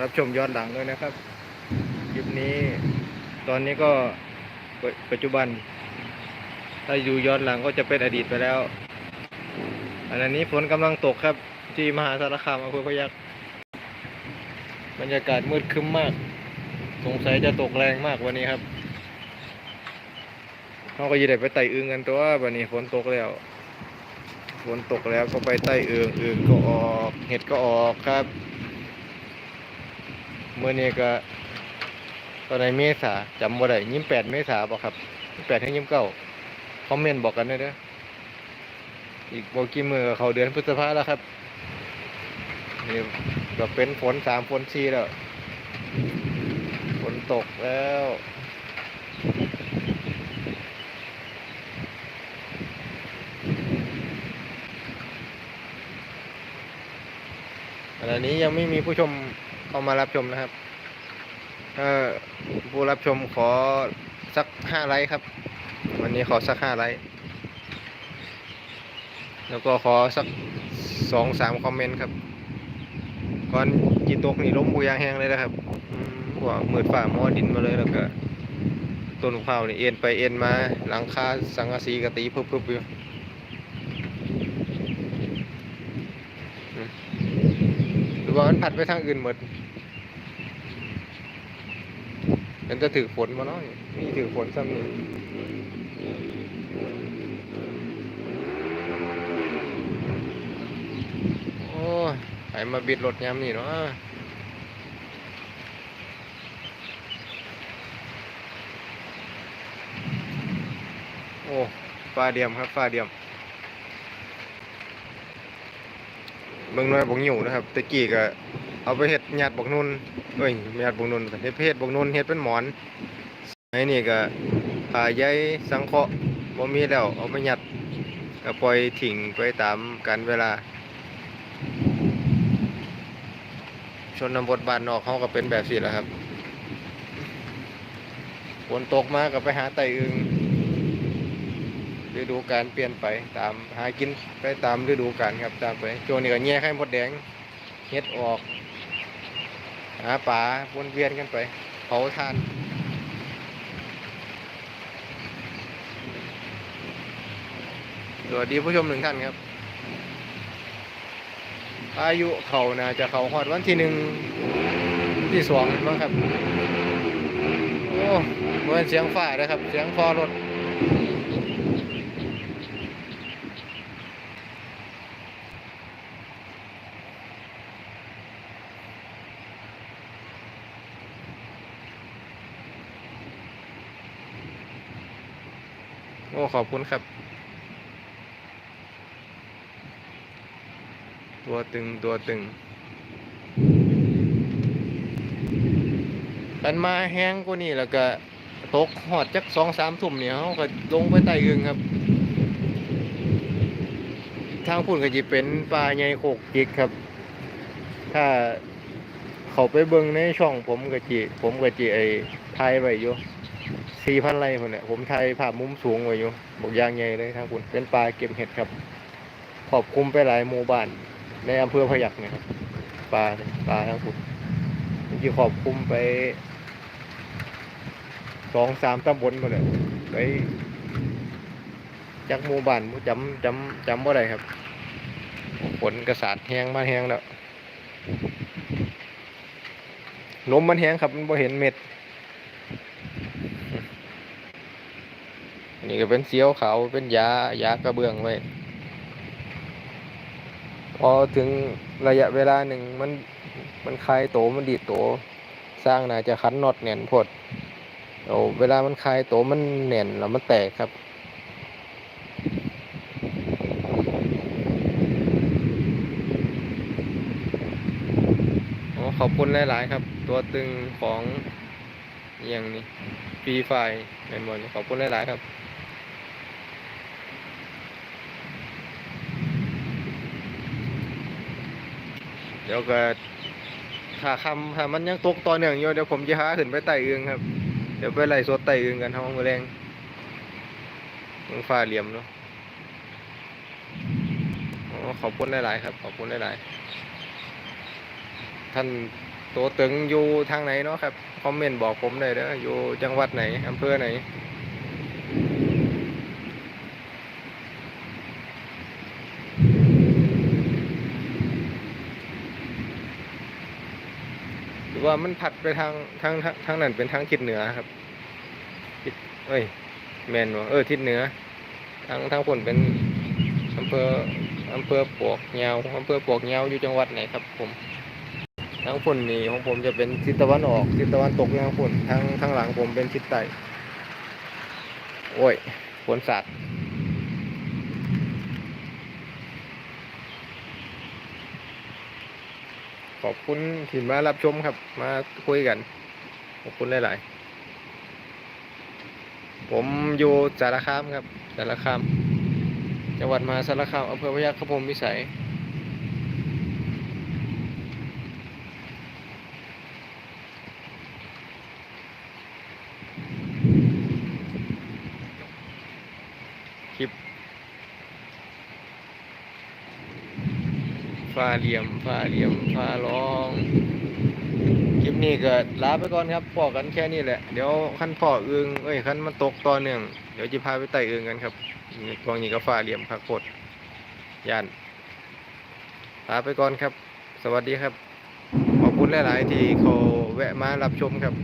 รับชมย้อนหลังด้วยนะครับคลิปนี้ ตอนนี้ก็ปปัจจุบัน ถ้าดูย้อนหลังก็จะเป็นอดีตไปแล้วอันนี้ฝนกำลังตกครับ ที่มหาสารคามอำเภอพยัคฆ์บรรยากาศมืดครึ้มมาก สงสัยจะตกแรงมากวันนี้ครับเขาก็ยืได้ไปไต่อึงกันตัววันนี้ฝนตกแล้วฝนตกแล้วก็ไปไต่อึงอึงก็ออก เห็ดก็ออกครับ เมื่อนี้ก็ตอนในเมษาจำบ่ได้ยี่แปดเมษาบอกครับแปดถึงยี่เก้าคอมเมนต์บอกกันด้วยเด้ออีกโบกี่มือก็เขาเดือนพฤษภาแล้วครับนี่ก็เป็นฝนสามฝนสี่แล้วฝนตกแล้วอันนี้ยังไม่มีผู้ชม เข้ามารับชมนะครับผู้รับชมขอสักห้าไลค์ครับ วันนี้ขอสักห้าไลค์แล้วก็ขอสักสองสามคอมเมนต์ครับ ก่อนจีตกนี่ล้มกูยางแห้งเลยนะครับอืมว่ามืดฝ่าหม้อดินมาเลยแล้วก็ต้นข้าวนี่เอ็นไปเอ็นมาหลังคาสังกะสีกะตีเพึบๆอยู่ ห รือว่ามันพัดไปทางอื่นหมดมันจะถือฝนมาเนาะนี่ถือฝนซ้ำนี่โอ้ยไปมาบิดรถยามนี่เนาะโอ้ฟ้าเดียมครับฟ้าเดียม เบิ่งน่อยบกหิวนะครับตะกี้ก็เอาไปเฮ็ดหยาดบกนุนเอ้ยหยาดบกนุนเฮ็ดเฮ็ดบกนุนเฮ็ดเป็นหมอนไอ้นี่ก็ผ่าใยสังเคราะห์บ่มีแล้วเอาไปหยัดก็ปล่อยทิ้งไปตามกาลเวลา ชนบทบ้านนอกเขาก็เป็นแบบนี้แหละครับฝนตกมาก็ไปหาไต่อึง ฤดูการเปลี่ยนไปตามหากินไปตามฤดูกาลครับตามไปช่วงนี้ก็แย่ไข่มดแดงเฮ็ดออกหาปลาวนเวียนกันไปเผาทานสวัสดีผู้ชมหนึ่งท่านครับ อายุเขานะจะเขาฮอดวันที่หนึ่งที่สองมั้งครับ โอ้เหมือนเสียงฟ้าเลยครับ เสียงฟอรถ อ้ขอบคุณครับ ตัวตึงตัวตึงกันมาแห้งกว่านี้แล้วก็ตกหอดจักสองสามทุ่มเนี่ยเขาก็ลงไปไต่อึงครับ ทางพุ่นก็จะเป็นปลาใหญ่โขกจิกครับ ถ้าเขาไปเบิ่งในช่องผมก็จิผมก็จิไอ้ทายไว้อยู่ สี่พันไร่คนเนี่ยผมถ่ายภาพมุมสูงไว้อยู่บอกยางใหญ่เลยทางคุณเป็นปลาเก็บเห็ดครับขอบคุมไปหลายหมู่บ้านในอำเภอพยัคฆ์เนี่ยครับปลาเนี่ยปลาทางคุณที่ขอบคุมไปสองสามตำบลหมดเลยไปจากหมู่บ้านบ่จำจำจำว่าไรครับฝนกระสาดแห้งมาแห้งแล้วลมมันแห้งครับมันบ่เห็นเม็ด อั นี่ก็เป็นเสียวเขาเป็นยายากระเบื้องไว้พอถึงระยะเวลาหนึ่งมันมันคลายโตมันดีดโตสร้างน่าจะคันน็อตแน่นพดโอ้เวลามันคลายโตมันแน่นแล้วมันแตกครับโอ้ขอบคุณหลาย ๆ ครับ ตัวตึงของอย่างนี้ฟรีไฟในมอนขอบคุณหลาย ๆ ครับ ดี๋ยวก็ถ้าคำถ้ามันยังตกต่อเนื่องอยู่เดี๋ยวผมจะหาขึ้นไปไต่เอึงครับ เดี๋ยวไปไล่สดไต่เอึงกันท้องมือแรงมึงฟ้าเหลี่ยมเนาะขอบคุณหลาย ๆ ครับ ขอบคุณหลาย ๆ ท่านตัวตึงอยู่ทางไหนเนาะครับ คอมเมนต์บอกผมได้เด้ออยู่จังหวัดไหนอำเภอไหน หรือว่ามันผัดไปทางทางทางนั้นเป็นทางทิศเหนือครับทิศเอ้ยแมนวะเออทิศเหนือ ทางทางฝนเป็นอำเภออำเภอปวกเงาอำเภอปวกเงาอยู่จังหวัดไหนครับ ผมทางฝนนี่ของผมจะเป็นทิศตะวันออกทิศตะวันตกทางฝนทางทางหลังผมเป็นทิศใต้โอ้ยฝนสาด ขอบคุณที่มารับชมครับ มาคุยกัน ขอบคุณหลาย ๆ ผมอยู่สารคามครับสารคาม จังหวัดมหาสารคามอำเภอพยัคฆภูมิวิสัยคลิป ฟ้าเหลี่ยมฟ้าเหลี่ยมฟ้าร้อง คลิปนี้ก็ลาไปก่อนครับพอกันแค่นี้แหละ เดี๋ยวขั้นพ่ออึงเอ้ยขั้นมันตกต่อเนื่อง เดี๋ยวจะพาไปไต่อึงกันครับนี่ตรงนี้ก็ฟ้าเหลี่ยมพักโคตรย่านลาไปก่อนครับ สวัสดีครับ ขอบคุณหลาย ๆ ที่เขาแวะมารับชมครับ